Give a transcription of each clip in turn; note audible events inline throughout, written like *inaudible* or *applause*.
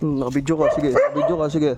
Hmm, nakabidyo ka, sige. Nakabidyo ka, sige.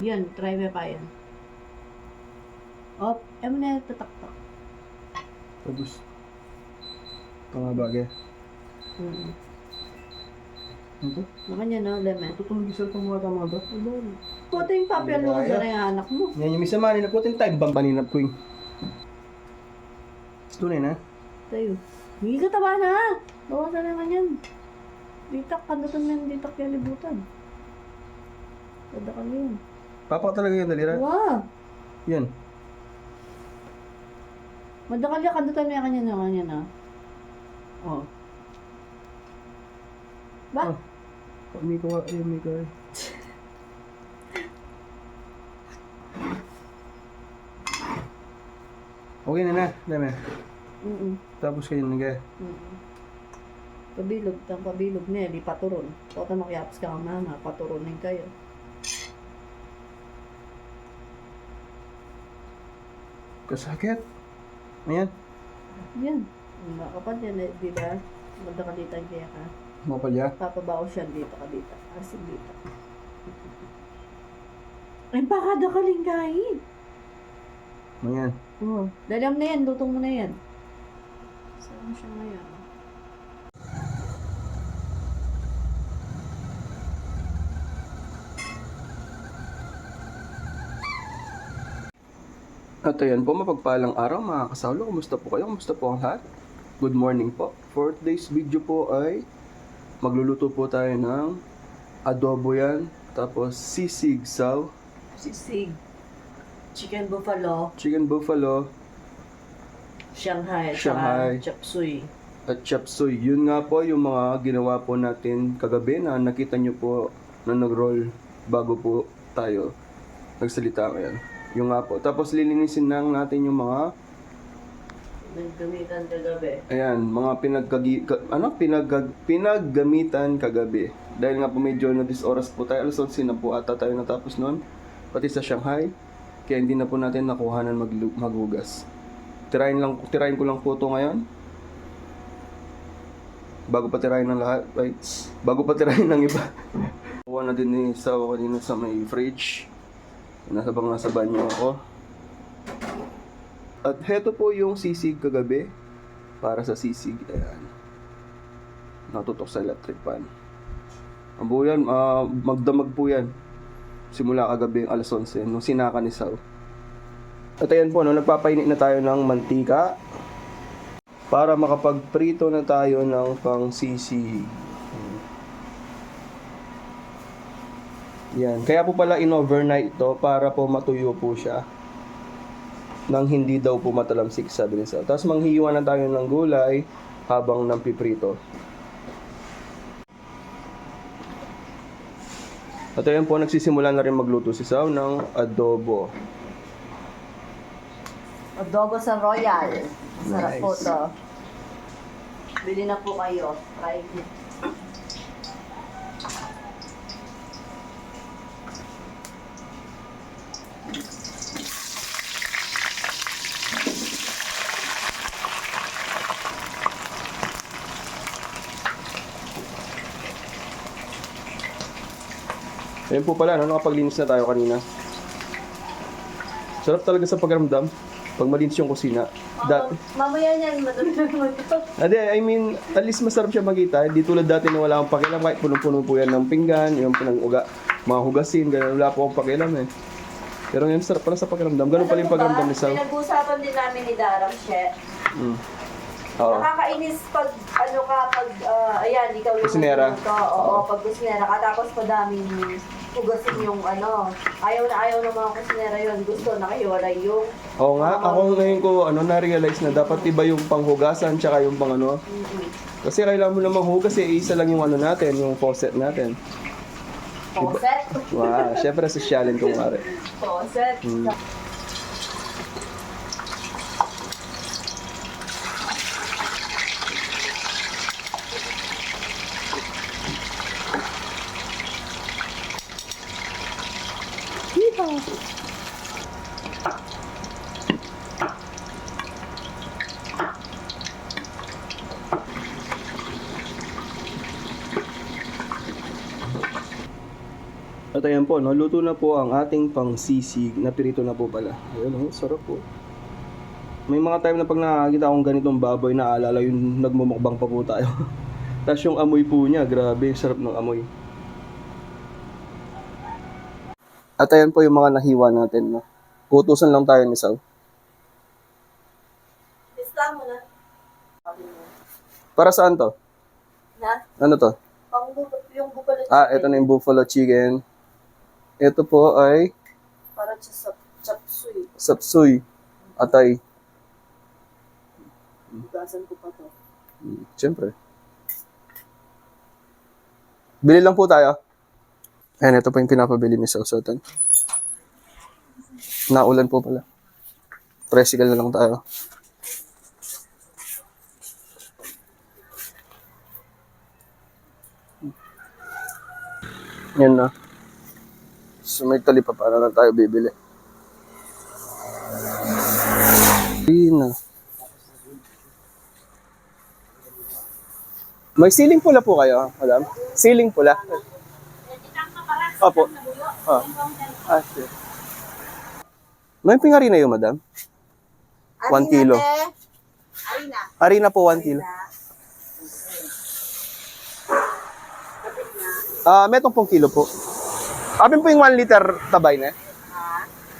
Yun, try mo pa yun. Op, eh mo na tataktak. Tapos, tanga bagay. Mm. Ano to? Naman yan, no, lemon. Tutulog isa itong mga tama ba? Puto yung papi ang luwas na yung anak mo. Yan yung misa mani, nakutin time bang paninap ko yung. Tunay na. Tayo. Hindi ka taba na. Bawasan naman yan. Ditak, kandutan mo yung ditak yung libutan. Tada ka na yun. Papak talaga yung dalira. Wow! Yan. Madakal yan, kandutan mo yung kanya na kanya na. Oh. Ba? Oh. May ko, ay, may ko. Okay na na, dami. Mm-mm. Tapos kayo nag Mm-mm. Pabilog, tang pabilog na di paturon. Kota makiapas ka ang mama, paturonin kayo. Kasakit. Ayan. Yan. Mga kapag yan, eh, di ba? Magda ka dito kaya ka. Mapalya. Papabaw siya dito ka dito. Asin dito. Ay, baka da ka linggahin. Ayan. Oo. Dalam na yan, lutong mo na yan. Saan siya ngayon? At ayan po, mapagpalang araw mga kasawlo. Kumusta po kayo? Kumusta po ang lahat? Good morning po. For today's video po ay magluluto po tayo ng adobo yan. Tapos sisig saw, Sisig. Chicken buffalo. chicken buffalo, Shanghai. Shanghai. Chop suey. at chop suey. Yun nga po yung mga ginawa po natin kagabi na nakita nyo po na nag-roll bago po tayo nagsalita ngayon. Yung nga po. Tapos lilinisin lang natin yung mga Naggamitan kagabi. Ayan, mga pinagkagi, ka- ano, pinag, pinaggamitan kagabi. Dahil nga po medyo na this oras po tayo, alas 11 na po ata tayo natapos noon. Pati sa Shanghai. Kaya hindi na po natin nakuhanan mag, maghugas. Tirahin, lang, tirahin ko lang po ito ngayon. Bago pa tirahin ng lahat, right? Bago pa tirahin ng iba. *laughs* Kuha na din ni Sao kanina sa may fridge. Nasa bang nasa banyo ako. At heto po yung sisig kagabi. Para sa sisig, ayan. Natutok sa electric pan. Ang buo yan, ah, magdamag po yan. Simula kagabi alas 11, nung sinaka ni Sao. At ayan po, no, nagpapainit na tayo ng mantika. Para makapagprito na tayo ng pang sisig. Yan. Kaya po pala in-overnight to para po matuyo po siya nang hindi daw po matalamsik sabi ni Sal. Tapos manghiwa na tayo ng gulay habang nampiprito. At ayan po, nagsisimula na rin magluto si Sao ng adobo. Adobo sa Royal. Sarap Nice. po to. Bili na po kayo. Try it. Ayun po pala, no? nakapaglinis na tayo kanina. Sarap talaga sa pagramdam pag malinis yung kusina. Dat Mamaya niyan, ito. Ade, *laughs* I mean, at least masarap siya makita. Di tulad dati na wala akong pakialam kahit punong-puno po yan ng pinggan, yung pinang-uga, mga hugasin, ganun, wala po akong pakialam eh. Pero ngayon, sarap pala sa pakiramdam. Ganun pala yung pakiramdam ni Sal. Pinag-uusapan din namin ni Daram, She. Mm. Oo. Nakakainis pag, ano ka, pag, ah, ayan, ikaw yung Kusinera. magluluto. Oo, pag kusinera ka, tapos madaming hugasin yung ano. Ayaw na ayaw ng mga kusinera yun. Gusto, nakahiwalay yung Oo nga, ako ngayon ko ano, na-realize na dapat iba yung panghugasan tsaka yung pang ano. Kasi kailangan mo namang hugas eh, isa lang yung ano natin, yung faucet natin. faucet. Wow, syempre sosyalin kung mare. Faucet. Mm. At ayan po, no, luto na po ang ating pangsisig na pirito na po pala. Ayun, oh, sarap po. May mga time na pag nakakita akong ganitong baboy na alala yung nagmumukbang pa po tayo. *laughs* Tapos yung amoy po niya, grabe, sarap ng amoy. At ayan po yung mga nahiwa natin. No? Utusan lang tayo ni na. Para saan to? Na? Ano to? Pang yung bukalo Ah, ito na yung buffalo chicken. Ito po ay Para sa sa chapsuy. sapsuy. Atay. Bugasan ko pa to. Hmm, Siyempre. Bili lang po tayo. Ayan, ito po yung pinapabili ni Sausotan. Naulan po pala. Tricycle na lang tayo. Yan na. So may tali pa para na tayo bibili. Yun na. May ceiling pula po kayo, madam? Ceiling pula. Opo. Ah. Ah, sige. May pingali na yun, madam? One kilo. Arina. Harina po, one kilo. Ah, metong pong kilo po. Apin po yung one liter tabay na.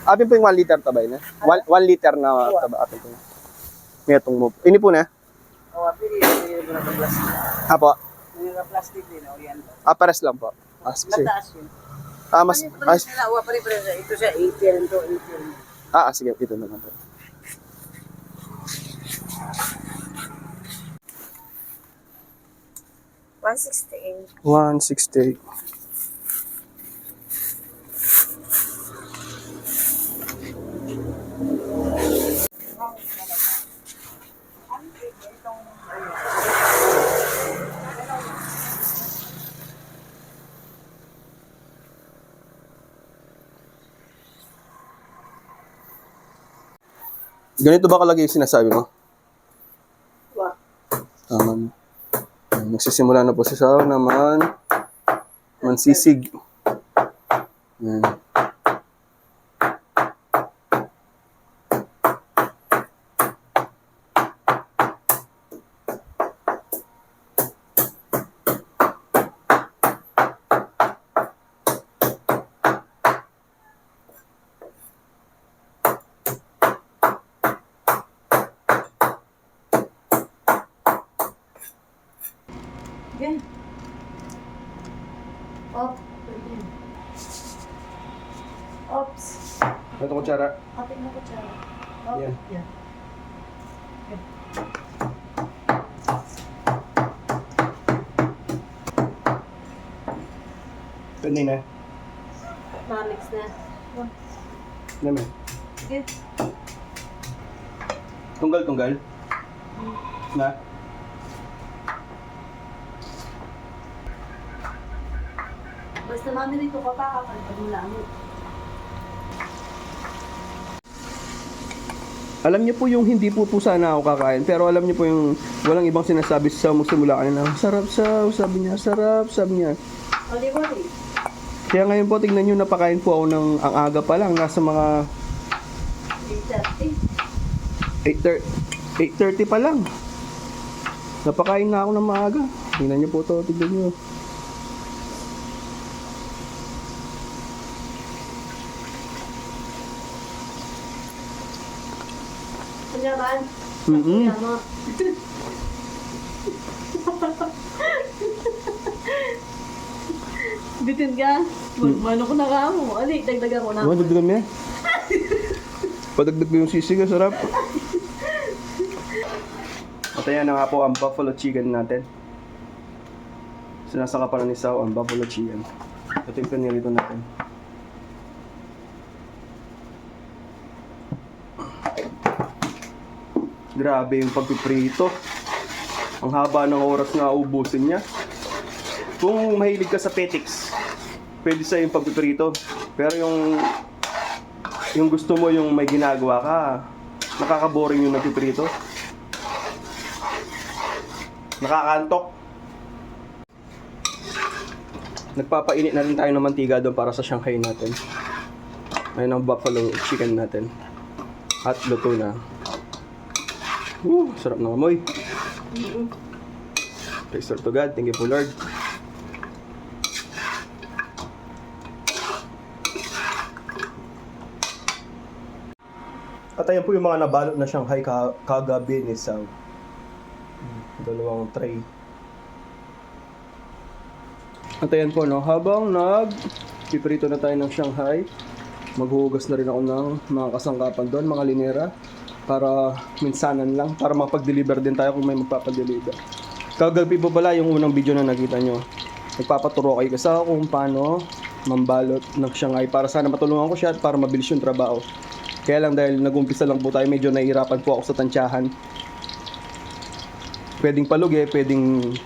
Apin po yung one liter tabay na. One, one liter na taba. Apin po. Metong mo. Ini po na. Oh, pili yung mga plastic. Apo. Yung mga plastic din, o yan. Ah, pares lang po. Ah, sige. Mataas yun. Ah, mas, Ano ah. Ito siya, 80 rin to, 80 rin. ah, sige, ito na lang po. One sixty-eight. 168. Ganito ba kalagay yung sinasabi mo? Wa. Tama Nagsisimula na po si Sao naman mansisig. Yan. Ito kutsara. Kapit mo siya. Oh, Yan. yan. Pwede na. Mamix na. Oh, Naman. Sige. Tunggal, tunggal. Na. Basta mami rito ka pa kapag mo Alam niyo po yung hindi po po sana ako kakain, pero alam niyo po yung walang ibang sinasabi sa magsimula kanina. Sarap sa, sabi niya, sarap, sabi niya. O, di ba rin? Kaya ngayon po, tignan niyo, napakain po ako ng ang aga pa lang, nasa mga 8.30 8.30. 8.30 pa lang. Napakain na ako ng maaga. Tingnan niyo po to, tignan niyo. Kanya ba? Mm-mm. Bitin ka. Mano ko na ka mo. Ali, dagdagan ko na. Ano, dagdagan mo yan? Padagdag mo yung sisig, ang sarap. At ayan na nga po ang buffalo chicken natin. Sinasaka pa ni Sao ang buffalo chicken. Ito yung pinirito natin. Grabe yung pagpiprito. Ang haba ng oras na ubusin niya. Kung mahilig ka sa petiks, pwede sa yung pagpiprito. Pero yung yung gusto mo yung may ginagawa ka, nakaka-boring yung nagpiprito. Nakakantok. Nagpapainit na rin tayo ng mantiga doon para sa Shanghai natin. Ayun ang buffalo chicken natin. At luto na. Woo, sarap ng amoy. Praise Lord to God. Thank you po Lord. At ayan po yung mga nabalot na Shanghai ka kagabi ni Sam. Dalawang tray. At ayan po, no, habang nag piprito na tayo ng Shanghai, maghuhugas na rin ako ng mga kasangkapan doon, mga linera, para minsanan lang, para mapag-deliver din tayo kung may magpapadeliver. Kagabi po pala yung unang video na nakita nyo. Nagpapaturo kay Kasa kung paano mambalot ng Shanghai para sana matulungan ko siya at para mabilis yung trabaho. Kaya lang dahil nag-umpisa lang po tayo, medyo nahihirapan po ako sa tansyahan. Pwedeng palugi, pwedeng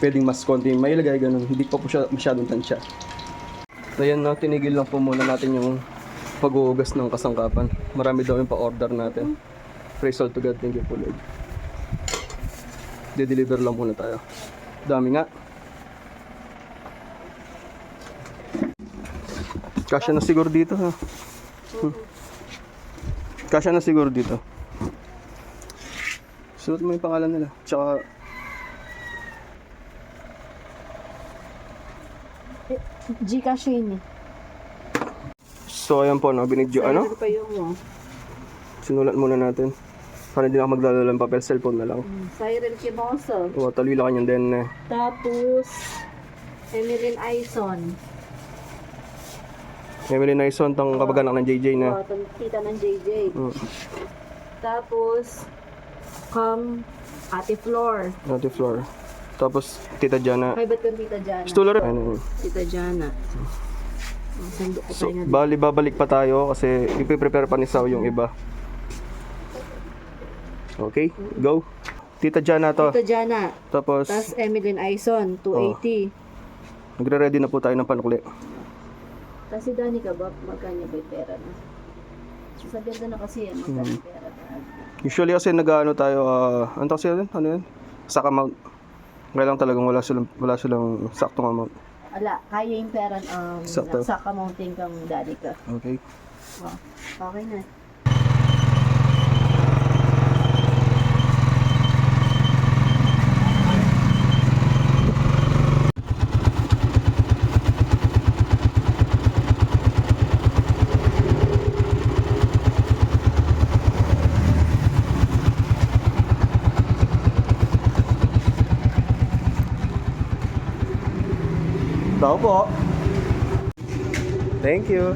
pwedeng mas konti may ilagay ganun. Hindi pa po siya masyadong tansya. So yan na, tinigil lang po muna natin yung paghuhugas ng kasangkapan. Marami daw yung pa-order natin. Praise all to God, thank you po Lord. De-deliver lang muna tayo. Dami nga. Kasya na siguro dito ha. Hmm. Kasya na siguro dito. Suot mo yung pangalan nila. Tsaka Gcash yun eh. So ayan po no, binidyo ano? pa yung. Sinulat muna natin. Para hindi na ako magdadala ng papel, cellphone na lang. Cyril Kimoso. O, talila kanyang din eh. Tapos, Emeline Aison. Emily Naison, tang kapag-anak ng JJ na. Oh, tong tita ng JJ. Mm. Tapos, Kam Ate Flor. Ate Flor. Tapos, Tita Jana. Ay, ba't kang Tita Jana? Stula rin. Ano, Tita Jana. Oh, so, bali babalik pa tayo kasi ipiprepare pa ni Sao yung iba. Okay, go. Tita Jana to. Tita Jana. Tapos, Tapos Emeline Aison, 280. nagre-ready na po tayo ng panukli. Tapos si Danica ba, magkanya ba yung pera na? Sa ganda na kasi yan, magkano yung pera na. Usually kasi nag-ano tayo, ah, ano kasi yun? Ano yun? Amount. Ngayon lang talagang wala silang, wala silang saktong amount. Ala, kaya yung pera, um, Sakto. sa mountain kang Danica. Okay. Wow, okay na. Opo. Thank you.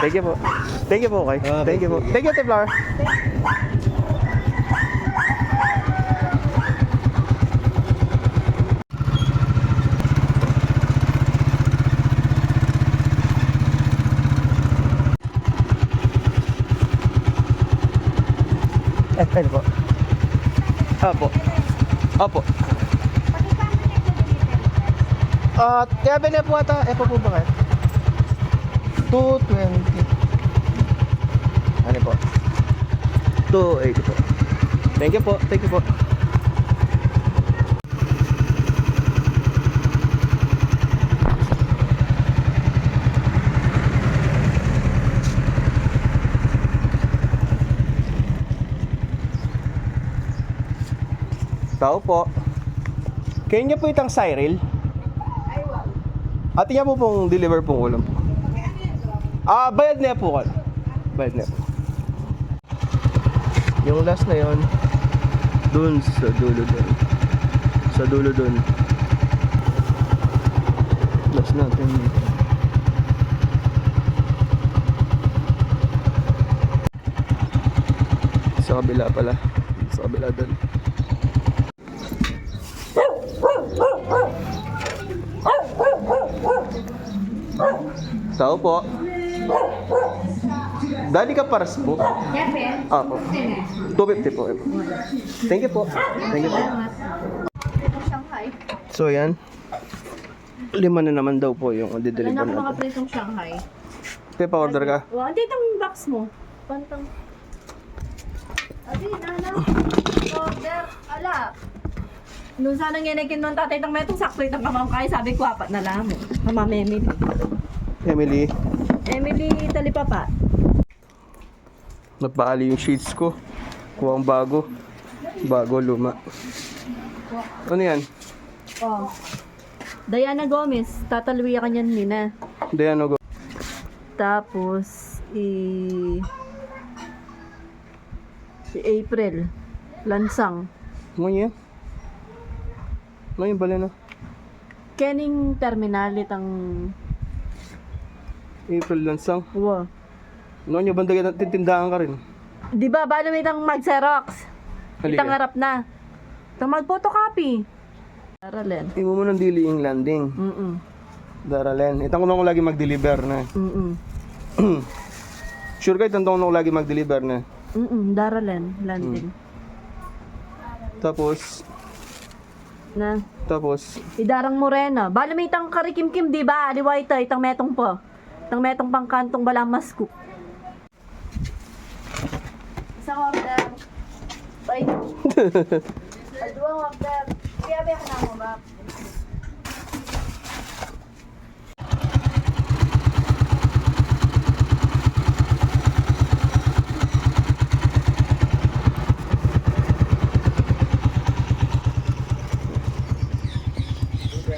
Thank you po. Thank you po, okay. Thank, you po. Thank you, Tip Thank you. Apo. Apo. Ah, kaya ba na po ata? Eh, pa po ba kayo? 220. Ano po? 280 po. Thank you po. Thank you po. Tao po. Kaya niya po itang Cyril? Ate niya po pong deliver pong ulam po. Ah, bayad na po. Bayad na po. Yung last na yon dun sa dulo dun. Sa dulo dun. Last natin. Sa kabila pala. Sa kabila dun. Tao po. Dali ka paras po. Ah po. 250 po. Thank you po. Thank you po. Shanghai. So yan. Lima na naman daw po yung Wala na dideliver ako natin. nakapritong Shanghai. Pepa order ka. Wow, hindi itong box mo. Pantang. Adi, nana. Order. Ala. Nung sana nginikin nung tatay ng metong sakto itong kamang kaya sabi ko apat na lang mo. Mama Emily. Emily, Talipapa. napaali yung sheets ko. Kuha ang bago. Bago, luma. Ano yan? Oh. Diana Gomez. Tatalwiya ka niyan nina. Diano go. Tapos, i... Si April. Lansang. Ano yan? Ano yung bala na? Kening terminal itang... April Lansang. Wow. Ano nyo, bandagan titindahan ka rin. Di ba, bala may itang mag-xerox. Halika. Itang harap na. Itang mag-photocopy. Daralen. Imo mo ng dili yung landing. Mm-mm. Daralen. Itang ko lagi mag-deliver na. Mm-mm. *clears throat* Sure ka, itang ko lagi mag-deliver na. Mm-mm. Daralen. Landing. Tapos, Na. tapos, Idarang Morena. Bala may itang karikimkim, di ba? Aliway ito. Itang metong po. Itang metong pangkantong balamas ko. Isang order. Bye. Aduang order. Kaya ba na mo, ba?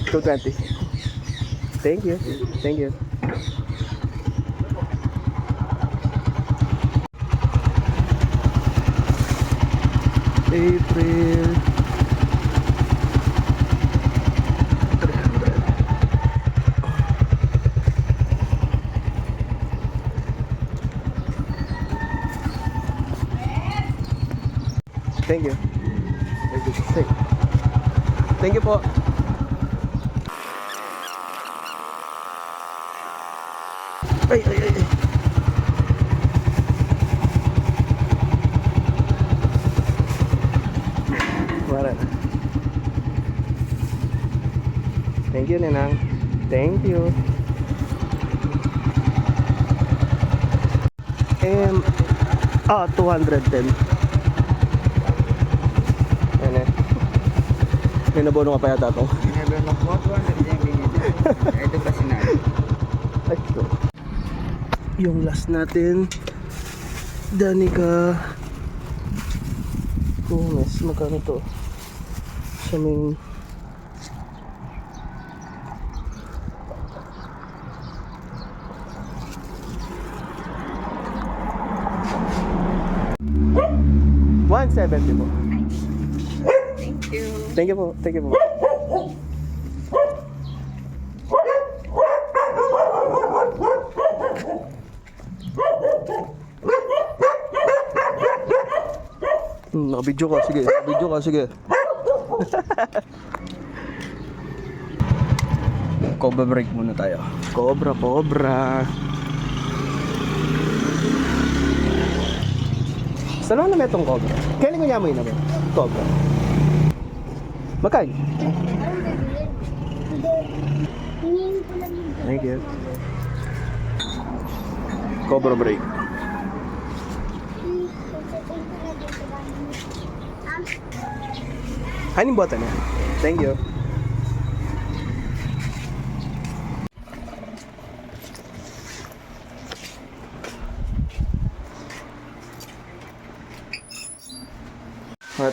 two twenty. Thank you. Thank you. April. Thank you. Thank you. Thank Thank you ay, ay. Thank you, Nenang. Thank you. Um, ah, 210. Yan eh. May nabono ka pa yata ito. Never mag-photo, Ito kasi na. Ay. Yung last natin. Danica. Gomez. Magkano to? Sa main. 170 po. Thank you. Thank you po. Thank you po. Hmm, nakabidyo ka, sige. Nakabidyo ka, sige. *laughs* cobra break muna tayo. Cobra, cobra. Ako na itong cobra? Kailan ko niya mo naman? Cobra. Makay. Thank you. Cobra break. Hanin bota na. Thank you.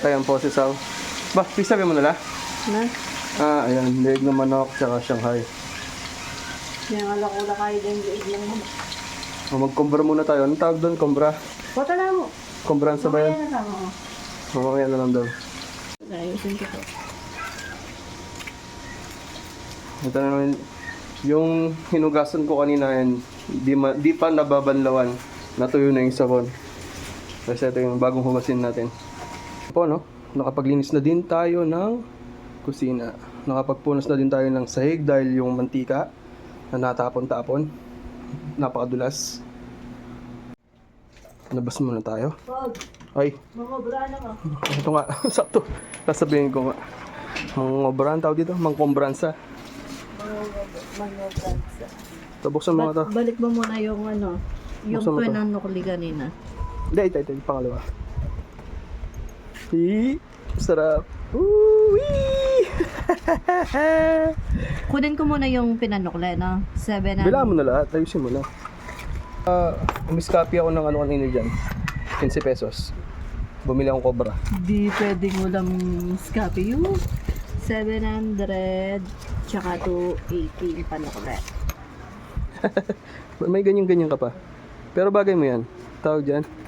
Tayong poses Sal. Ba, please sabi mo nila? Na? Ah, ayan. Leg na manok, tsaka Shanghai. Yan, ala ko na kayo din liig lang mo. O, mag-combra muna tayo. Anong tawag doon? Combra? Pota na mo. Combranza ba yan? Kaya na mo. O, mamaya na lang daw. Ayusin ko to. Ito na naman. Yung hinugasan ko kanina yan, di, ma, di pa nababanlawan. Natuyo na yung sabon. Kasi ito yung bagong hugasin natin. Po, no? Nakapaglinis na din tayo ng kusina. Nakapagpunas na din tayo ng sahig dahil yung mantika na natapon-tapon. Napakadulas. Labas muna tayo. Ay, mga brana mo. ito nga. *laughs* Sakto. Sasabihin ko nga. Obran tawag dito. Mangkombransa. Mga bransa. Tabuksan mo nga to. Balik mo muna yung ano, yung pinanukli kanina. Hindi, ito, ito, yung pangalawa. Hi, sarap. Uwi! *laughs* Kunin ko muna yung pinanukli, no? Seven Bilangan mo na lahat, ayusin mo na. Ah, umiskapi ako ng ano kanina dyan. 15 pesos. Bumili akong cobra. Di pwedeng walang scappy yung 700 tsaka 280 yung panukli. May ganyan-ganyan ka pa. Pero bagay mo yan. Tawag dyan.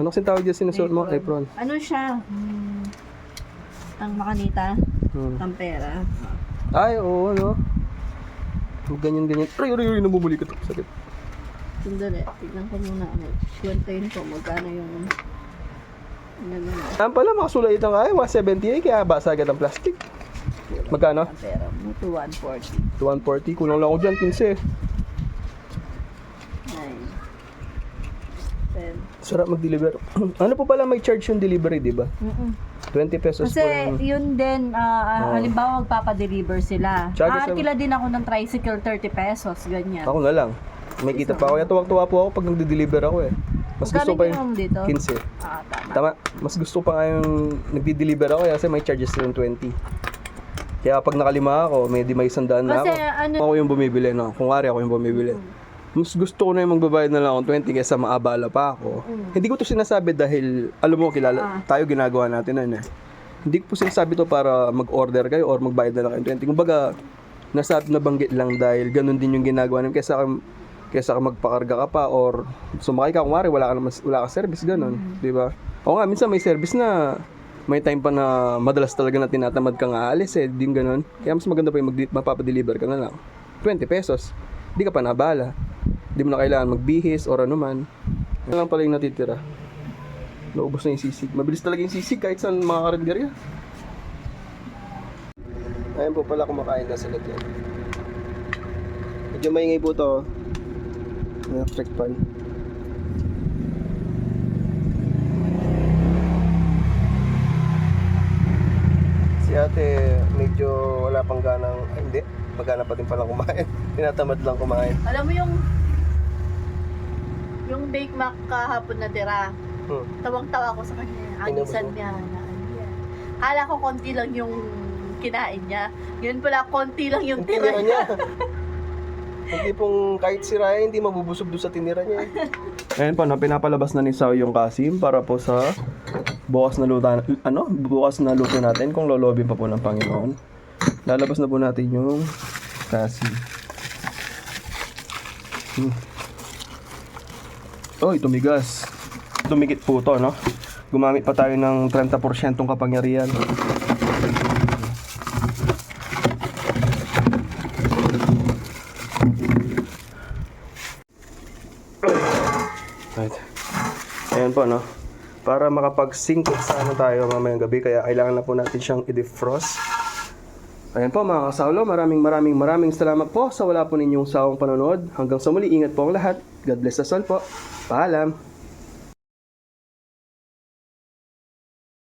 Ano kasing tawag dyan sinusuot mo? Apron. Ano siya? Hmm, ang makanita, Hmm. tampera. Ay, oo, no? Ganyan-ganyan. Ay, ay, ay, namumuli ka. Sakit. Sandali, tignan ko muna. Kwentahin ko magkano yung ano Saan pala, makasulaitan ka. Ay, 178, kaya basa agad ang plastic. Magkano? mo to 140. 140. Kulang lang ako dyan, 15. 9 10 Sarap mag-deliver. *clears throat* ano po pala may charge yung delivery, di ba? Mm-mm. 20 pesos Kasi po yung... yun din, ah, Oo. halimbawa magpapadeliver sila. Charges Aarkila din ako ng tricycle 30 pesos, ganyan. Ako na lang. May kita pa ako. Kaya tuwag-tuwa po ako pag nagde-deliver ako eh. Mas gusto pa yung dito? 15. Ah, tama. Tama. Mas gusto pa nga yung nagde-deliver ako kasi may charges yung 20. Kaya pag nakalima ako, may di may sandaan na Kasi ako. ano, Ako yung bumibili, no? Kung wari ako yung bumibili. Mas gusto ko na yung magbabayad na lang ako 20 kaysa maabala pa ako. Hindi ko to sinasabi dahil, alam mo, kilala, Ah. tayo ginagawa natin na eh. Hindi ko po sinasabi to para mag-order kayo or magbayad na lang kayo 20. Kumbaga, nasabi na banggit lang dahil ganun din yung ginagawa namin kaysa ka, kaysa ka magpakarga ka pa or sumakay ka, kung wari, wala ka, naman, wala ka service, ganun. Di ba? O nga, minsan may service na may time pa na madalas talaga na tinatamad kang aalis eh, din ganun. Kaya mas maganda pa yung mag- mapapadeliver ka na lang. 20 pesos. Hindi ka pa nabala. Hindi mo na kailangan magbihis or ano man. Ano lang pala yung natitira. Naubos na yung sisig. Mabilis talaga yung sisig kahit saan mga karinderya. Ayun po pala kumakain na sila dyan. Medyo maingay po to. Electric pan. Si ate medyo wala pang ganang, ay hindi, magana pa din palang kumain. *laughs* Tinatamad lang kumain. alam mo yung yung Bake Mac kahapon na tira. Hmm. Tawang-tawa ko sa kanya. Ang mo isan niya. na ano yan. Kala ko konti lang yung kinain niya. Yun pala, konti lang yung tinira tira niya. *laughs* Hindi pong kahit si Ryan, hindi mabubusog doon sa tinira niya. Ngayon po, no, pinapalabas na ni Sao yung kasim para po sa bukas na luto, ano, bukas na luto natin kung lolobin pa po ng Panginoon. Lalabas na po natin yung kasim. Hmm. Oy, tumigas. Tumikit po to, no? Gumamit pa tayo ng 30% kapangyarihan. Right. Ayan po, no? para makapag-sync sana tayo mamayang gabi. Kaya kailangan na po natin siyang i-defrost. Ayan po mga kasaulo, maraming maraming maraming salamat po sa wala po ninyong sawang panonood. Hanggang sa muli, ingat po ang lahat. God bless us all po. Paalam!